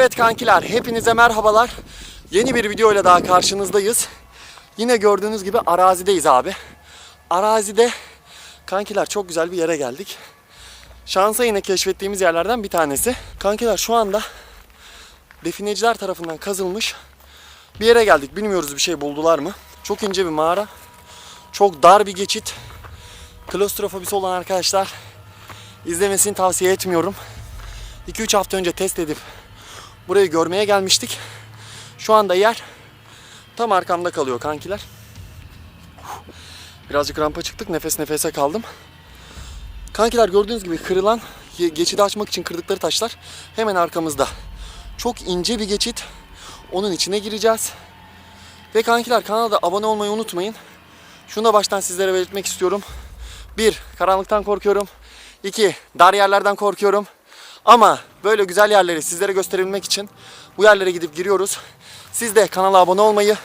Evet kankiler, hepinize merhabalar. Yeni bir video ile daha karşınızdayız. Yine gördüğünüz gibi arazideyiz abi. Arazide kankiler çok güzel bir yere geldik. Şansa yine keşfettiğimiz yerlerden bir tanesi. Kankiler şu anda defineciler tarafından kazılmış bir yere geldik. Bilmiyoruz bir şey buldular mı? Çok ince bir mağara. Çok dar bir geçit. Klostrofobisi olan arkadaşlar izlemesini tavsiye etmiyorum. 2-3 hafta önce test edip burayı görmeye gelmiştik. Şu anda yer tam arkamda kalıyor kankiler. Birazcık rampa çıktık. Nefes nefese kaldım. Kankiler gördüğünüz gibi kırılan geçidi açmak için kırdıkları taşlar hemen arkamızda. Çok ince bir geçit. Onun içine gireceğiz. Ve kankiler kanala abone olmayı unutmayın. Şunu da baştan sizlere belirtmek istiyorum. 1. Karanlıktan korkuyorum. 2. Dar yerlerden korkuyorum. Ama böyle güzel yerleri sizlere gösterebilmek için bu yerlere gidip giriyoruz. Siz de kanala abone olmayı,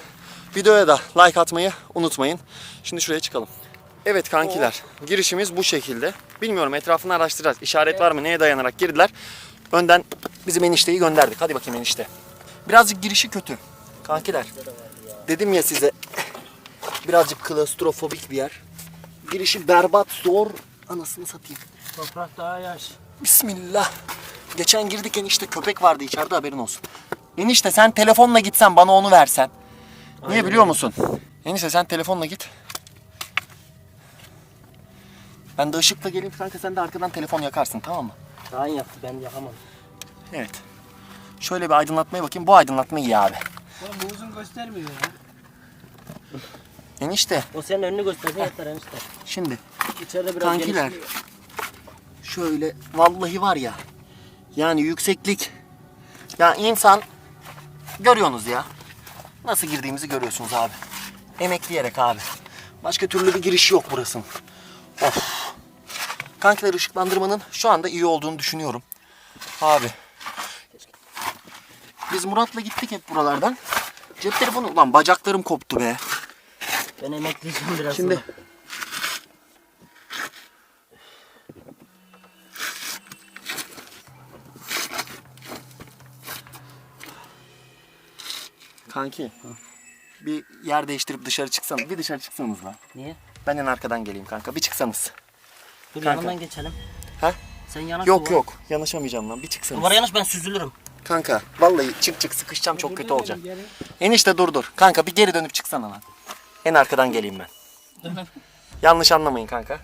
videoya da like atmayı unutmayın. Şimdi şuraya çıkalım. Evet kankiler, girişimiz bu şekilde. Bilmiyorum etrafını araştıracağız. İşaret var mı, neye dayanarak girdiler. Önden bizim enişteyi gönderdik. Hadi bakayım enişte. Birazcık girişi kötü. Kankiler, dedim ya size birazcık klostrofobik bir yer. Girişi berbat, zor. Anasını satayım. Toprak daha yaş. Bismillah. Geçen girdik enişte köpek vardı içeride haberin olsun. Enişte sen telefonla gitsen bana onu versen. Niye biliyor musun? Enişte sen telefonla git. Ben de ışıkla geleyim kanka sen de arkadan telefon yakarsın tamam mı? Kaan yaptı ben yapamam. Evet. Şöyle bir aydınlatmaya bakayım. Bu aydınlatma iyi abi. Oğlum bu uzun göstermiyor ya. Enişte O senin önünü gösterse yeter enişte. şimdi İçeride biraz Kankiler. genişliyor. Şöyle vallahi var ya. Yani yükseklik. Ya insan görüyorsunuz ya. Nasıl girdiğimizi görüyorsunuz abi. Emekleyerek abi. Başka türlü bir giriş yok burasının. Of. Kankiler ışıklandırmanın şu anda iyi olduğunu düşünüyorum. Abi. Biz Murat'la gittik hep buralardan. Cep telefonu ulan bacaklarım koptu be. Ben emekleyeceğim biraz Şimdi sonra. Kanki bir yer değiştirip dışarı çıksan. Bir dışarı çıksanız lan. Niye? Ben en arkadan geleyim kanka. Bir çıksanız. Dur Kanka. yanından geçelim. Ha? Sen yanaş Yok duvara. yok. Yanaşamayacağım lan. Bir çıksanız. Duvara yanaş ben süzülürüm. Kanka vallahi çık çık sıkışacağım çok kötü olacak. Enişte dur dur. Kanka bir geri dönüp çıksana lan. En arkadan geleyim ben. Yanlış anlamayın kanka.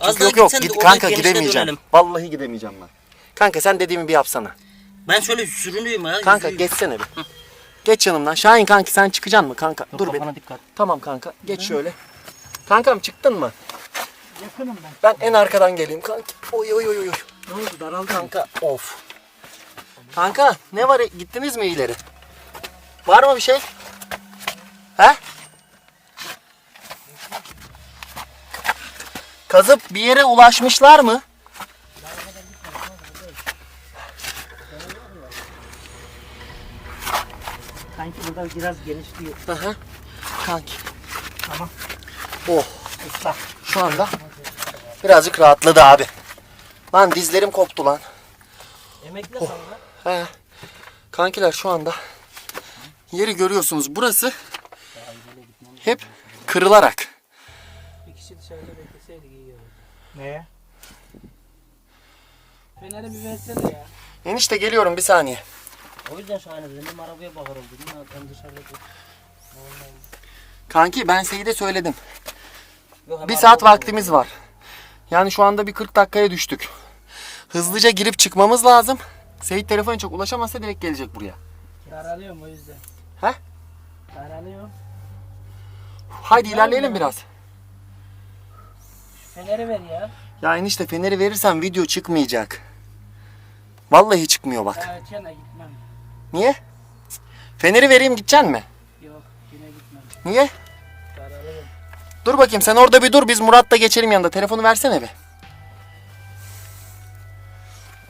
Az Çünkü yok yok git kanka gidemeyeceğim. dönelim. Vallahi gidemeyeceğim ben. Kanka sen dediğimi bir yapsana. Ben şöyle sürünüyorum ya. Kanka yüzüğüm. geçsene bir. Geç yanımdan. Şahin kanki sen çıkacaksın mı kanka? Dur, Dur bir. dikkat. Tamam kanka. Geç şöyle. Kankam çıktın mı? Yakınım ben. Ben en arkadan geleyim kanki. Oy oy oy oy. Ne oldu daraldın? Kanka of. Kanka ne var gittiniz mi ileri? Var mı bir şey? He? Kazıp bir yere ulaşmışlar mı? Sanki burada biraz genişliyor. Hı. Kanki. Tamam. Oh Islak. şu anda birazcık rahatladı abi. Lan dizlerim koptu lan. Emekle Oh. sana. He. Kankiler şu anda yeri görüyorsunuz. Burası hep kırılarak. Bir kişi dışarıda bekleseydik iyi olurdu. Neye? Feneri bir versene ya. Enişte geliyorum bir saniye. O yüzden şahane dedim. Benim arabaya bakarım dedim. Ya ben dışarıda. Kanki ben Seyit'e söyledim. Yok, Bir saat vaktimiz var. Yani şu anda bir 40 dakikaya düştük. Hızlıca girip çıkmamız lazım. Seyit telefonu çok ulaşamazsa direkt gelecek buraya. Daralıyorum o yüzden. He? Daralıyorum. Haydi ilerleyelim biraz. Feneri ver ya. Ya enişte feneri verirsen video çıkmayacak. Vallahi çıkmıyor bak. Evet gitmem. Niye? Feneri vereyim gideceksin mi? Yok yine gitmem. Niye? Daralıyorum. Dur bakayım sen orada bir dur biz Murat'la geçelim yanında. Telefonu versene bir.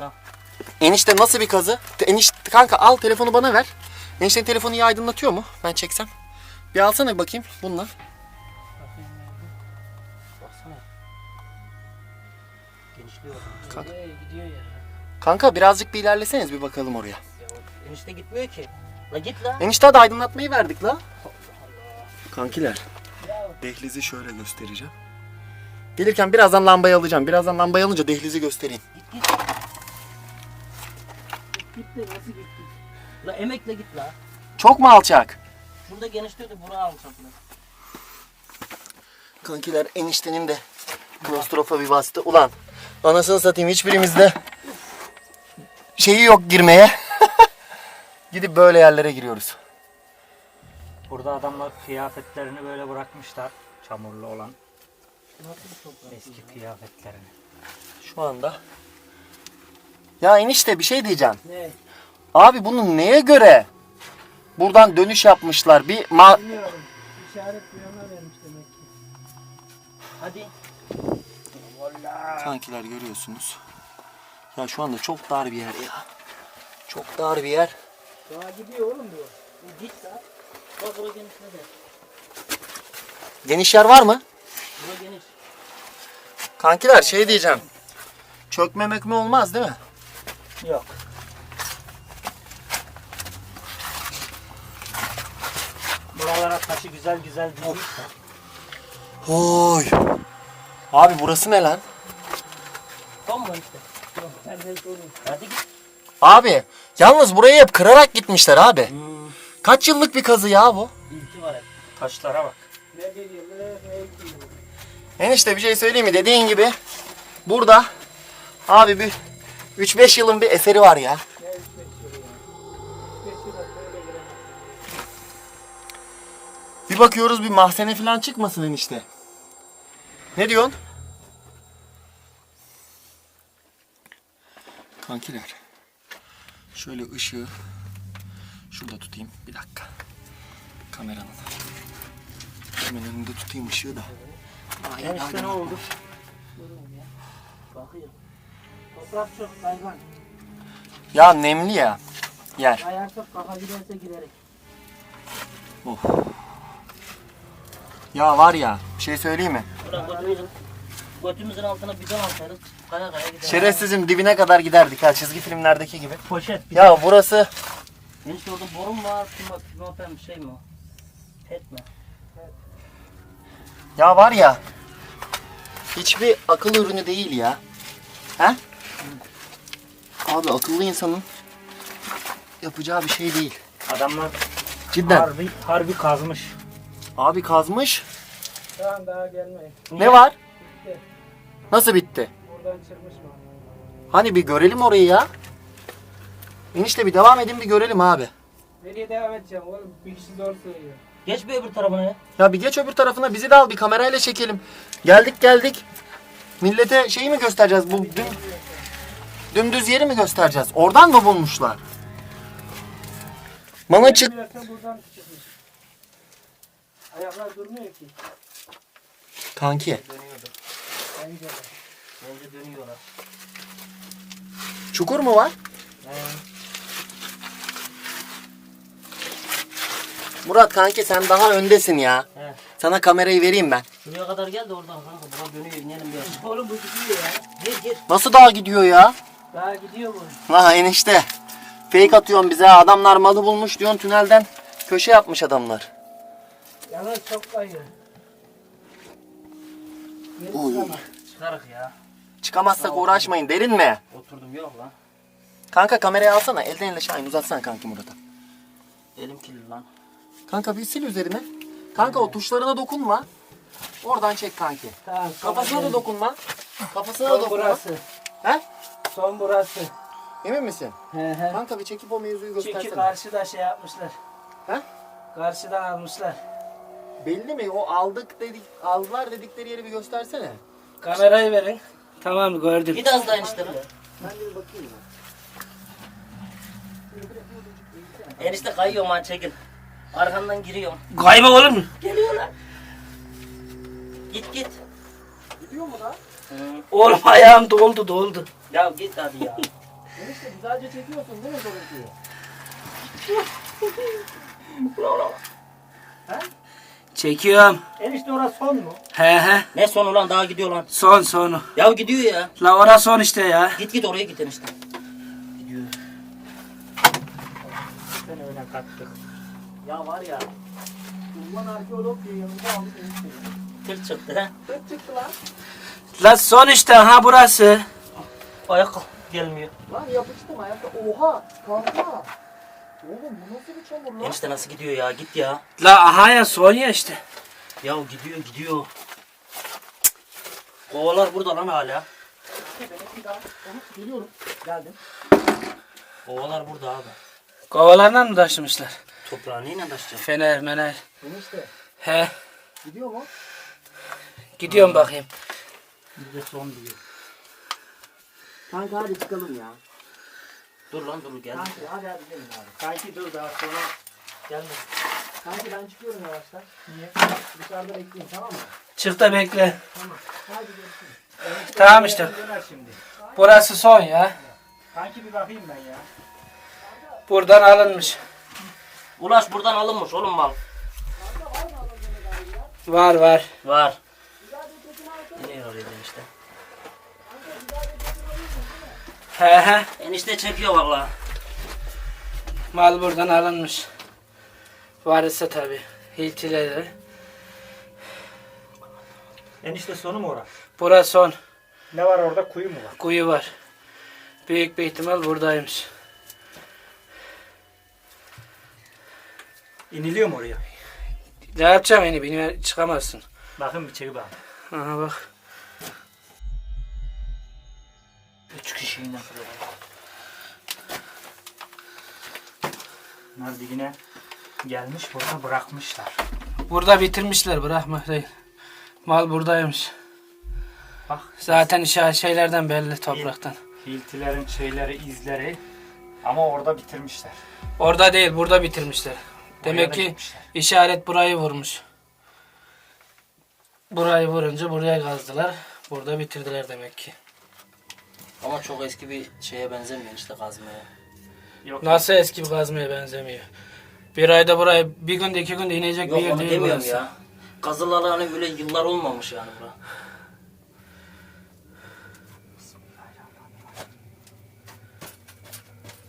Al. Enişte nasıl bir kazı? Te- Enişte kanka al telefonu bana ver. Eniştenin telefonu iyi aydınlatıyor mu? Ben çeksem. Bir alsana bakayım bununla. Ya. Kanka birazcık bir ilerleseniz bir bakalım oraya. Enişte gitmiyor ki. La git la. Enişte hadi aydınlatmayı verdik la. Kankiler. Dehlizi şöyle göstereceğim. Gelirken birazdan lambayı alacağım. Birazdan lambayı alınca dehlizi göstereyim. Git git. Git de nasıl gitti? La emekle git la. Çok mu alçak? Şurada genişliyordu buraya alacak la. Kankiler eniştenin de klostrofobi bastı. Ulan anasını satayım hiçbirimizde şeyi yok girmeye. Gidip böyle yerlere giriyoruz. Burada adamlar kıyafetlerini böyle bırakmışlar. Çamurlu olan eski kıyafetlerini. Şu anda. Ya enişte bir şey diyeceğim. Ne? Abi bunu neye göre buradan dönüş yapmışlar? Bir ma Bilmiyorum. İşaret duyana vermiş demek ki. Hadi. Kankiler görüyorsunuz. Ya şu anda çok dar bir yer ya. Çok dar bir yer. Daha gidiyor oğlum. E git la. Bak buraya geniş ne de. Geniş yer var mı? Buraya geniş. Kankiler şey diyeceğim. Çökme mökme olmaz değil mi? Yok. Buralara taşı güzel güzel dizmişler. Oy. Abi burası ne lan? Tam mı işte? Hadi git. Abi yalnız burayı hep kırarak gitmişler abi. Kaç yıllık bir kazı ya bu? İlki var hep. Taşlara bak. Ne diyeyim ne ne. Enişte bir şey söyleyeyim mi? Dediğin gibi burada abi bir 3-5 yılın bir eseri var ya. Bir bakıyoruz bir mahzene falan çıkmasın enişte. Ne diyorsun? Kankiler. Şöyle ışığı şurada tutayım. Bir dakika. Kameranın. Hemen önünde tutayım ışığı da. Aynen, Enişte aynen. ne oldu? Bakıyorum. Toprak çok. Ya nemli ya. Yer. Kafa giderse giderek. Ya var ya bir şey söyleyeyim mi? Ulan götümüzün, altına bidon atarız. Kaya kaya gider. Şerefsizim dibine kadar giderdik ha çizgi filmlerdeki gibi. Poşet. Ya burası Enişte orada boru mu var? Pima, pimapen bir şey mi o? Pet mi? ya var ya hiçbir akıl ürünü değil ya. He? Abi akıllı insanın yapacağı bir şey değil. Adamlar Cidden. harbi, harbi kazmış. Abi kazmış. Tamam daha gelmeyin. Ne var? Nasıl bitti? Buradan çıkmış mı? Hani bir görelim orayı ya. Enişte bir devam edin bir görelim abi. Nereye devam edeceğim oğlum? Bir kişi doğru söylüyor. Geç bir öbür tarafına ya. Ya bir geç öbür tarafına bizi de al bir kamerayla çekelim. Geldik geldik. Millete şeyi mi göstereceğiz? Bu düm, dümdüz yeri mi göstereceğiz? Oradan mı bulmuşlar? Bana çık. Bilirsen buradan çıkmış. Ayaklar durmuyor ki. Kanki Bence de. Bence dönüyorlar. çukur mu var? Murat kanki sen daha öndesin ya. He. Sana kamerayı vereyim ben. Şuraya kadar gel de oradan kanka. Bura dönüyor inelim bir Oğlum bu gidiyor ya. Gir gir. Nasıl daha gidiyor ya? Daha gidiyor bu. La enişte. Fake atıyorsun bize. Adamlar malı bulmuş diyorsun tünelden. Köşe yapmış adamlar. Yalnız çok kayıyor. Oy. Çıkarık ya. Çıkamazsak uğraşmayın. Derin mi? Oturdum yok lan. Kanka kamerayı alsana. Elden ele Şahin uzatsana kanki Murat'a. Elim kirli lan. Kanka bir sil üzerine. Kanka o tuşlarına dokunma. Oradan çek kanki. Tamam. Kafasına da dokunma. Kafasına da Son dokunma. burası. He? Son burası. Emin misin? He he. Kanka bir çekip o mevzuyu Çünkü göstersene. karşıda şey yapmışlar. He? Karşıdan almışlar. Belli mi? O aldık dedik, aldılar dedikleri yeri bir göstersene. Kamerayı verin. Tamam gördüm. Git az daha enişte lan. Enişte kayıyor man çekil. Arkandan giriyorum. Kayma oğlum. Geliyorlar. Git git. Gidiyor mu lan? Hı. Oğlum ayağım doldu doldu. Ya git hadi ya. Enişte güzelce çekiyorsun değil mi görüntüyü? Çekiyorum. Enişte orası son mu? He he. Ne son ulan daha gidiyor lan. Son sonu. Ya gidiyor ya. La orası son işte ya. Git git oraya git enişte. Gidiyor. Sen öyle kattık. Ya var ya. Ulan arkeolog diye yanımda aldık enişte. Tır çıktı he. Tır çıktı lan. La son işte ha burası. Ayak gelmiyor. Lan yapıştım ayakta. Oha kanka. Oğlum bu nasıl bir çamur lan? Enişte nasıl gidiyor ya? Git ya. La aha ya son ya işte. Ya gidiyor gidiyor. Kovalar burada lan hala. Daha. Onu geliyorum. Geldim. Kovalar burada abi. Kovalarla mı taşımışlar? Toprağı neyle taşıyacağım? Fener mener. Enişte He gidiyor mu? gidiyorum bakayım. Bir de son diyor. Kanka hadi çıkalım ya. Dur lan dur gel. Kanka hadi hadi gelin abi. Kanki dur daha sonra gelme. Kanka ben çıkıyorum yavaştan. Niye? Dışarıda bekleyin tamam mı? Çık da bekle. Hadi görüşürüz. Tamam işte. Şimdi. Burası son ya. Kanki bir bakayım ben ya. Buradan alınmış. Ulaş buradan alınmış oğlum mal. Var var. Var. Nereye oraya işte. He he. Enişte çekiyor valla. Mal buradan alınmış. Varsa tabi. Hiltileri. Enişte sonu mu ora? Burası son. Ne var orada kuyu mu var? Kuyu var. Büyük bir ihtimal buradaymış. İniliyor mu oraya? Ne yapacağım yine bilmiyorum çıkamazsın. Bakın bir çeki bak. Aha bak. Üç kişiyi kadar? Bunlar dibine gelmiş burada bırakmışlar. Burada bitirmişler bırakma değil. Mal buradaymış. Bak Zaten işaret şeylerden belli topraktan. hiltilerin şeyleri izleri ama orada bitirmişler. Orada değil burada bitirmişler. Demek ki gitmişler. işaret burayı vurmuş. Burayı vurunca buraya kazdılar. Burada bitirdiler demek ki. Ama çok eski bir şeye benzemiyor işte kazmaya. Yok, Nasıl eski bir kazmaya benzemiyor. Bir ayda buraya bir günde iki günde inecek Yok bir yer onu değil demiyorum burası. ya. Kazılalı hani böyle yıllar olmamış yani bura.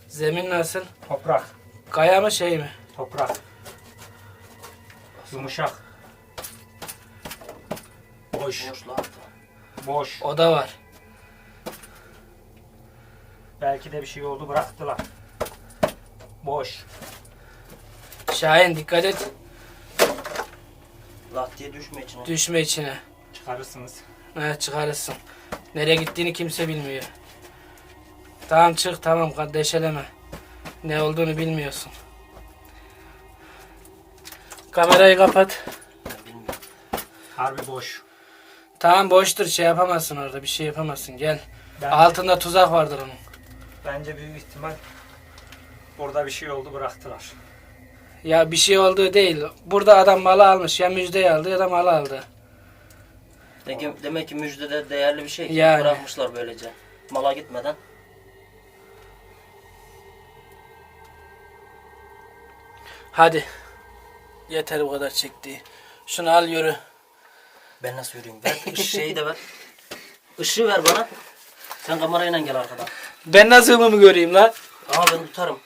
Zemin nasıl? Toprak. Kaya mı şey mi? Toprak. Yumuşak. Boş. Boş lan. Boş. O da var. Belki de bir şey oldu bıraktılar. Boş. Şahin dikkat et. Lat diye düşme içine. Düşme içine. Çıkarırsınız. Evet çıkarırsın. Nereye gittiğini kimse bilmiyor. Tamam çık tamam deşeleme. Ne olduğunu bilmiyorsun. Kamerayı kapat. Ben bilmiyorum. Harbi boş. Tamam boştur şey yapamazsın orada bir şey yapamazsın gel. Bence, Altında tuzak vardır onun. Bence büyük ihtimal burada bir şey oldu bıraktılar. Ya bir şey olduğu değil. Burada adam malı almış. Ya müjdeyi aldı ya da malı aldı. Demek, demek ki müjdede değerli bir şey ki Yani. bırakmışlar böylece. Mala gitmeden. Hadi. Yeter bu kadar çektiği. Şunu al yürü. Ben nasıl yürüyeyim? Ver şeyi de ver. Işığı ver bana. Sen kamerayla gel arkadan. Ben nasıl mı göreyim lan? Ama ben tutarım.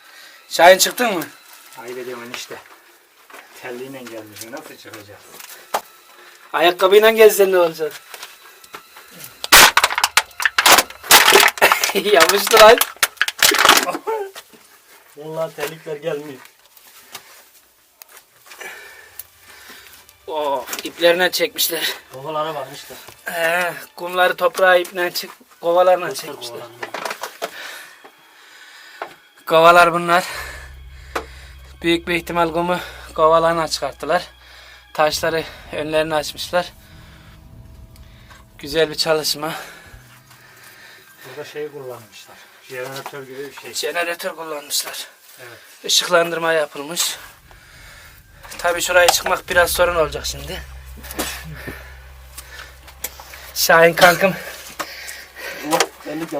Şahin çıktın mı? Ayıp ediyorum enişte. Telliyle gelmişsin nasıl çıkacağız? Ayakkabıyla gezsen ne olacak? Yapıştı lan. Vallahi terlikler gelmiyor. Of iplerine çekmişler. Kovalara bak işte. Ee, kumları toprağa iple çık, Göster çekmişler. kovalarını. Kovalar bunlar. Büyük bir ihtimal kumu kovalarına çıkarttılar. Taşları önlerini açmışlar. Güzel bir çalışma. Burada şey kullanmışlar. Jeneratör gibi bir şey. Jeneratör kullanmışlar. Evet. Işıklandırma yapılmış. Tabii şuraya çıkmak biraz sorun olacak şimdi. Şahin kankım Oh, terlik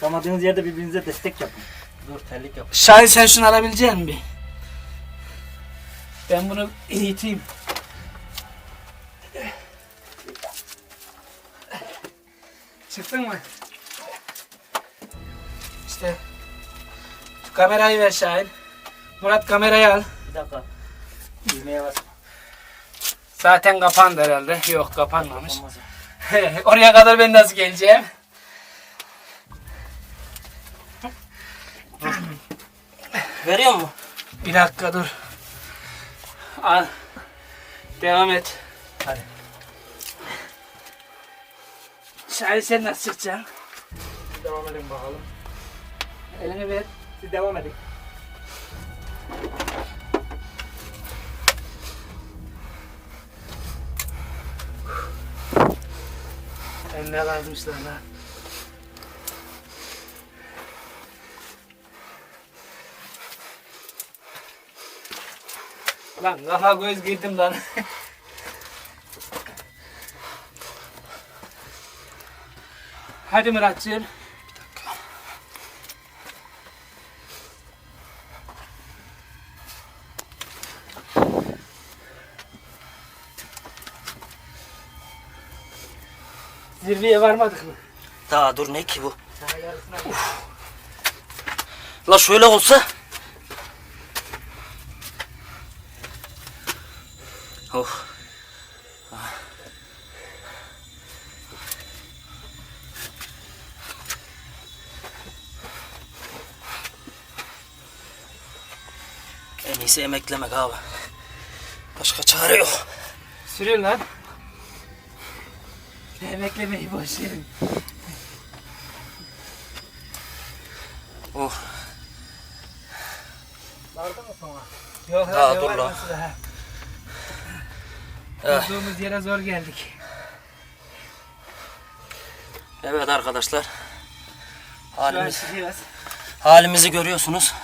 Çıkamadığınız yerde birbirinize destek yapın. Dur terlik yap. Şahin sen şunu alabilecek misin bir? Ben bunu iteyim. Çıktın mı? İşte Kamerayı ver Şahin. Murat kamerayı al. Bir dakika. Düğmeye bas. Zaten kapandı herhalde. Yok kapanmamış. Oraya kadar ben nasıl geleceğim? Veriyor mu? Bir dakika dur. Al. Devam et. Hadi. Şahin sen nasıl çıkacaksın? Devam edin bakalım. Elini ver. Siz devam edin. Eline kazmışlar lan. Lan kafa göz girdim lan. Hadi Muratcığım. Zirveye varmadık mı? Daha dur ne ki bu? Daha yarısına La şöyle olsa. Oh. En iyisi emeklemek abi. Başka çare yok. Sürüyor lan. Emeklemeyi boş verin. Oh. Vardı mı sonra? Yok Daha dur lan. Bulduğumuz yere zor geldik. Evet arkadaşlar. Halimiz, halimizi görüyorsunuz.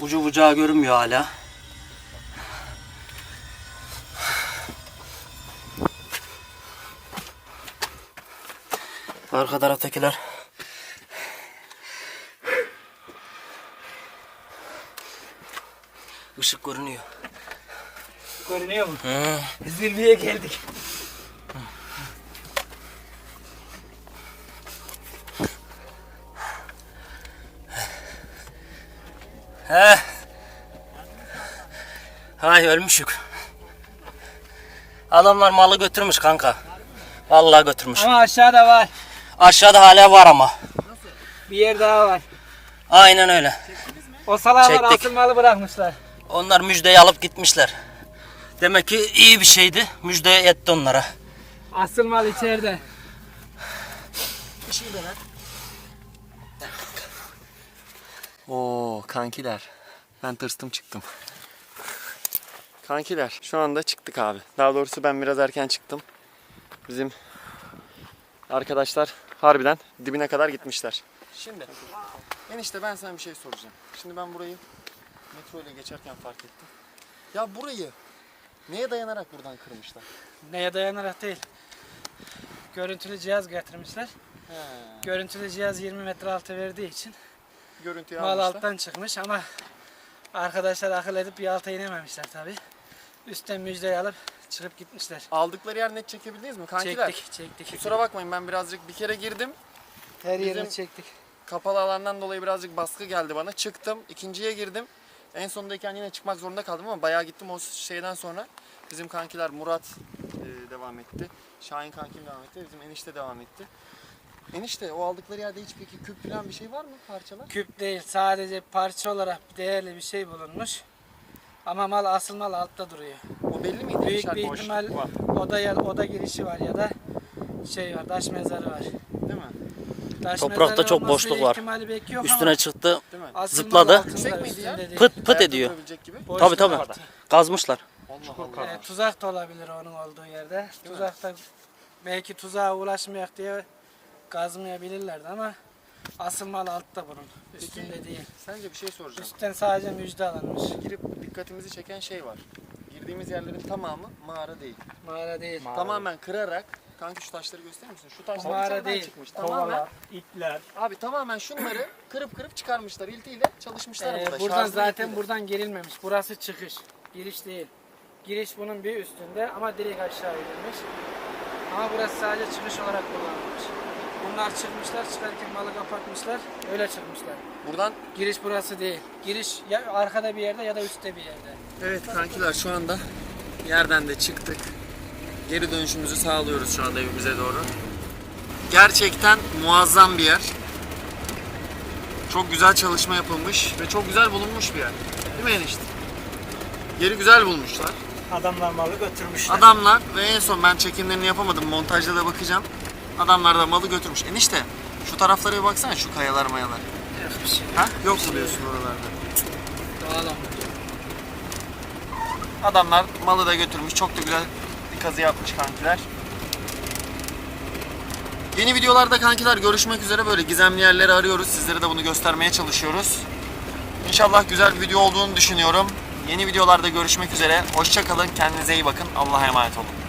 Ucu bucağı görünmüyor hala. Arka taraftakiler. Işık görünüyor. Görünüyor mu? Hı. Zirveye geldik. He. Hay ölmüşük. Adamlar malı götürmüş kanka. Vallahi götürmüş. Ama aşağıda var. Aşağıda hala var ama. Bir yer daha var. Aynen öyle. O salalar Çektik. asılmalı bırakmışlar. Onlar müjdeyi alıp gitmişler. Demek ki iyi bir şeydi. Müjde yetti onlara. Asılmalı içeride. Oo kankiler. Ben tırstım çıktım. Kankiler şu anda çıktık abi. Daha doğrusu ben biraz erken çıktım. Bizim arkadaşlar harbiden dibine kadar gitmişler. Şimdi enişte ben sana bir şey soracağım. Şimdi ben burayı metro ile geçerken fark ettim. Ya burayı neye dayanarak buradan kırmışlar? Neye dayanarak değil. Görüntülü cihaz getirmişler. He, Görüntülü cihaz 20 metre altı verdiği için görüntüyü mal almışlar. alttan çıkmış ama arkadaşlar akıl edip bir alta inememişler tabi. Üstten müjdeyi alıp çıkıp gitmişler. Aldıkları yer net çekebildiniz mi kankiler? Çektik, çektik. Kusura bakmayın ben birazcık bir kere girdim. Her yerini çektik. Kapalı alandan dolayı birazcık baskı geldi bana. Çıktım. ikinciye girdim. En sondayken yine çıkmak zorunda kaldım ama bayağı gittim o şeyden sonra. Bizim kankiler Murat e, devam etti. Şahin kankim devam etti. Bizim enişte devam etti. Enişte o aldıkları yerde hiç peki küp falan bir şey var mı parçalar? Küp değil sadece parça olarak değerli bir şey bulunmuş. Ama mal asıl mal altta duruyor. O belli miydi? Büyük bir ihtimal oda ya oda girişi var ya da şey var taş mezarı var. Değil mi? Taş Toprakta mezarı çok olması boşluk var. ihtimali pek yok Üstüne ama çıktı. Zıpladı. Pıt pıt ediyor. tabii. var. Kazmışlar. Allah Allah. E, tuzak da olabilir onun olduğu yerde. Tuzakta belki tuzağa ulaşmayak diye kazmayabilirlerdi ama asıl mal altta bunun. Üstünde değil. Sence bir şey soracağım. Üstten sadece müjde alınmış. Girip dikkatimizi çeken şey var. Girdiğimiz yerlerin tamamı mağara değil. Mağara değil. Tamamen kırarak Kanki şu taşları gösterir misin? Şu taşlar Mağara içeriden değil. çıkmış. Tamamen. İpler. Abi tamamen şunları kırıp kırıp çıkarmışlar. İltiyle çalışmışlar Ee, burada. buradan şarjlı zaten iltiyle. buradan girilmemiş. Burası çıkış. Giriş değil. Giriş bunun bir üstünde ama direkt aşağı inilmiş. Ama burası sadece çıkış olarak kullanılmış. Bunlar çıkmışlar, çıkarken malı kapatmışlar. Öyle çıkmışlar. Buradan Giriş burası değil. Giriş ya arkada bir yerde ya da üstte bir yerde. Evet kankiler şu anda yerden de çıktık. Geri dönüşümüzü sağlıyoruz şu anda evimize doğru. Gerçekten muazzam bir yer. Çok güzel çalışma yapılmış ve çok güzel bulunmuş bir yer. Değil mi enişte? Yeri güzel bulmuşlar. Adamlar malı götürmüşler. Adamlar ve en son ben çekimlerini yapamadım. Montajda da bakacağım. Adamlar da malı götürmüş. Enişte şu taraflara bir baksana şu kayalar mayalar. Yok bir şey. Ha? Yok mu diyorsun oralarda? Sağlam. Adamlar malı da götürmüş. Çok da güzel kazı yapmış kankiler. Yeni videolarda kankiler görüşmek üzere böyle gizemli yerleri arıyoruz. Sizlere de bunu göstermeye çalışıyoruz. İnşallah güzel bir video olduğunu düşünüyorum. Yeni videolarda görüşmek üzere. Hoşçakalın. Kendinize iyi bakın. Allah'a emanet olun.